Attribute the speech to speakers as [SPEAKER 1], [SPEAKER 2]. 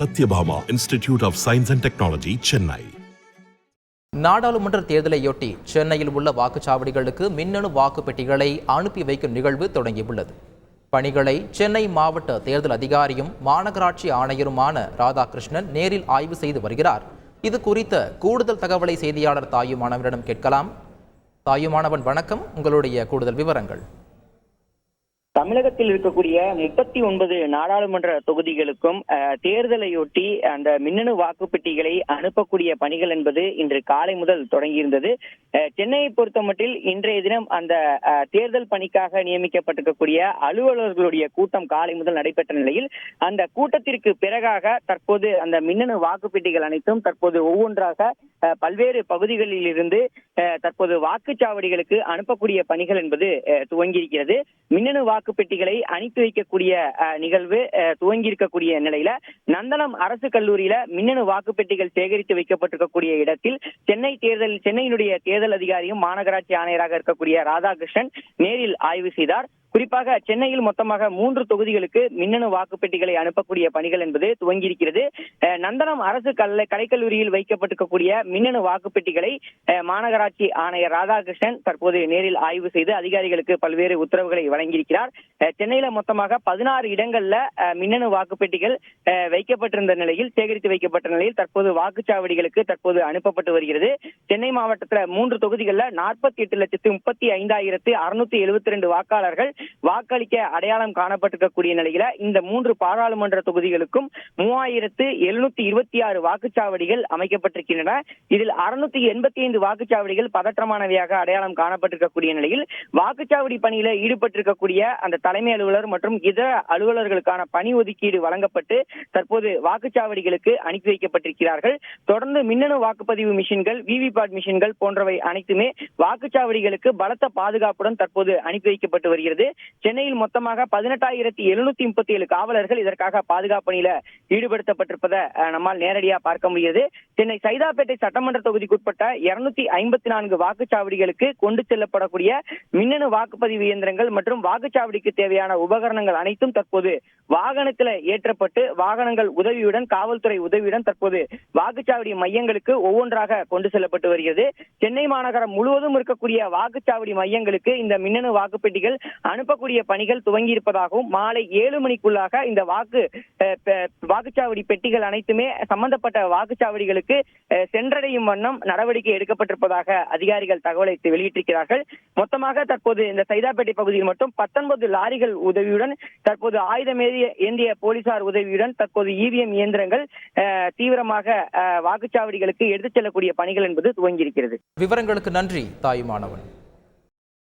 [SPEAKER 1] Sathyabama institute of science and technology Chennai.
[SPEAKER 2] நாடாளுமன்ற தேர்தலையொட்டி சென்னையில் உள்ள வாக்குச்சாவடிகளுக்கு மின்னணு வாக்குப் பெட்டிகளை அனுப்பி வைக்கும் நிகழ்வு தொடங்கியுள்ளது. பணிகளை சென்னை மாவட்ட தேர்தல் அதிகாரியும் மாநகராட்சி ஆணையருமான ராதாகிருஷ்ணன் நேரில் ஆய்வு செய்து வருகிறார். இது குறித்த கூடுதல் தகவலை செய்தியாளர் தாயுமானவரிடம் கேட்கலாம். தாயுமானவன் வணக்கம். உங்களுடைய கூடுதல் விவரங்கள்.
[SPEAKER 3] தமிழகத்தில் இருக்கக்கூடிய முப்பத்தி ஒன்பது நாடாளுமன்ற தொகுதிகளுக்கும் அஹ், தேர்தலையொட்டி அந்த மின்னணு வாக்குப்பெட்டிகளை அனுப்பக்கூடிய பணிகள் என்பது இன்று காலை முதல் தொடங்கியிருந்தது. சென்னையை பொறுத்தமட்டில் இன்றைய தினம் அந்த தேர்தல் பணிக்காக நியமிக்கப்பட்டிருக்கக்கூடிய அலுவலர்களுடைய கூட்டம் காலை முதல் நடைபெற்ற நிலையில் அந்த கூட்டத்திற்கு பிறகாக தற்போது அந்த மின்னணு வாக்குப்பெட்டிகள் அனைத்தும் தற்போது ஒவ்வொன்றாக பல்வேறு பகுதிகளில் இருந்து தற்போது வாக்குச்சாவடிகளுக்கு அனுப்பக்கூடிய பணிகள் என்பது துவங்கியிருக்கிறது. மின்னணு வாக்குப்பெட்டிகளை அனுப்பி வைக்கக்கூடிய அஹ், நிகழ்வு அஹ், துவங்கி இருக்கக்கூடிய நிலையில நந்தனம் அரசு கல்லூரியில மின்னணு வாக்குப்பெட்டிகள் சேகரித்து வைக்கப்பட்டிருக்கக்கூடிய இடத்தில் சென்னை தேர்தல் சென்னையினுடைய தேர்தல் அதிகாரியும் மாநகராட்சி ஆணையராக இருக்கக்கூடிய ராதாகிருஷ்ணன் நேரில் ஆய்வு செய்தார். குறிப்பாக சென்னையில் மொத்தமாக மூன்று தொகுதிகளுக்கு மின்னணு வாக்குப்பெட்டிகளை அனுப்பக்கூடிய பணிகள் என்பது துவங்கியிருக்கிறது. நந்தனம் அரசு கல்ல கலைக்கல்லூரியில் வைக்கப்பட்டிருக்கக்கூடிய மின்னணு வாக்குப்பெட்டிகளை அஹ், மாநகராட்சி ஆணையர் ராதாகிருஷ்ணன் தற்போது நேரில் ஆய்வு செய்து அதிகாரிகளுக்கு பல்வேறு உத்தரவுகளை வழங்கியிருக்கிறார். அஹ், சென்னையில மொத்தமாக பதினாறு இடங்கள்ல மின்னணு வாக்குப்பெட்டிகள் அஹ், வைக்கப்பட்டிருந்த நிலையில் சேகரித்து வைக்கப்பட்ட நிலையில் தற்போது வாக்குச்சாவடிகளுக்கு தற்போது அனுப்பப்பட்டு வருகிறது. சென்னை மாவட்டத்துல மூன்று தொகுதிகள்ல நாற்பத்தி எட்டு லட்சத்து முப்பத்தி ஐந்தாயிரத்து அறுநூத்தி எழுபத்தி ரெண்டு வாக்காளர்கள் வாக்களிக்க அடையாளம் காணப்பட்டிருக்கக்கூடிய நிலையில இந்த மூன்று பாராளுமன்ற தொகுதிகளுக்கும் மூவாயிரத்து எழுநூத்தி இருபத்தி ஆறு வாக்குச்சாவடிகள் அமைக்கப்பட்டிருக்கின்றன. இதில் அறுநூத்தி எண்பத்தி ஐந்து வாக்குச்சாவடிகள் பதற்றமானவையாக அடையாளம் காணப்பட்டிருக்கக்கூடிய நிலையில் வாக்குச்சாவடி பணியில ஈடுபட்டிருக்கக்கூடிய அந்த தலைமை அலுவலர் மற்றும் இதர அலுவலர்களுக்கான பணி ஒதுக்கீடு வழங்கப்பட்டு தற்போது வாக்குச்சாவடிகளுக்கு அனுப்பி வைக்கப்பட்டிருக்கிறார்கள். தொடர்ந்து மின்னணு வாக்குப்பதிவு மிஷின்கள் விவிபேட் மிஷின்கள் போன்றவை அனைத்துமே வாக்குச்சாவடிகளுக்கு பலத்த பாதுகாப்புடன் தற்போது அனுப்பி வைக்கப்பட்டு வருகிறது. சென்னையில் மொத்தமாக பதினெட்டாயிரத்தி எழுநூத்தி முப்பத்தி ஏழு காவலர்கள் இதற்காக பாதுகாப்பு பணியில ஈடுபடுத்தப்பட்டிருப்பதை நம்மால் நேரடியா பார்க்க முடியுது. சென்னை சைதாப்பேட்டை சட்டமன்ற தொகுதிக்குட்பட்ட இருநூத்தி ஐம்பத்தி நான்கு வாக்குச்சாவடிகளுக்கு கொண்டு செல்லப்படக்கூடிய மின்னணு வாக்குப்பதிவு இயந்திரங்கள் மற்றும் வாக்குச்சாவடிக்கு தேவையான உபகரணங்கள் அனைத்தும் தற்போது வாகனத்தில் ஏற்றப்பட்டு வாகனங்கள் உதவியுடன் காவல்துறை உதவியுடன் தற்போது வாக்குச்சாவடி மையங்களுக்கு ஒவ்வொன்றாக கொண்டு செல்லப்பட்டு வருகிறது. சென்னை மாநகரம் முழுவதும் இருக்கக்கூடிய வாக்குச்சாவடி மையங்களுக்கு இந்த மின்னணு வாக்குப்பெட்டிகள் அனு அனுப்பக்கூடிய பணிகள் துவங்கியிருப்பதாகவும் மாலை ஏழு மணிக்குள்ளாக இந்த வாக்கு வாக்குச்சாவடி பெட்டிகள் அனைத்துமே சம்பந்தப்பட்ட வாக்குச்சாவடிகளுக்கு சென்றடையும் வண்ணம் நடவடிக்கை எடுக்கப்பட்டிருப்பதாக அதிகாரிகள் தகவலை வெளியிட்டிருக்கிறார்கள். மொத்தமாக தற்போது இந்த சைதாப்பேட்டை பகுதியில் மட்டும் பத்தொன்பது லாரிகள் உதவியுடன் தற்போது ஆயுதம் ஏந்திய போலீசார் உதவியுடன் தற்போது இவிஎம் இயந்திரங்கள் தீவிரமாக வாக்குச்சாவடிகளுக்கு எடுத்துச் செல்லக்கூடிய பணிகள் என்பது துவங்கியிருக்கிறது.
[SPEAKER 2] விவரங்களுக்கு நன்றி Thayumanavan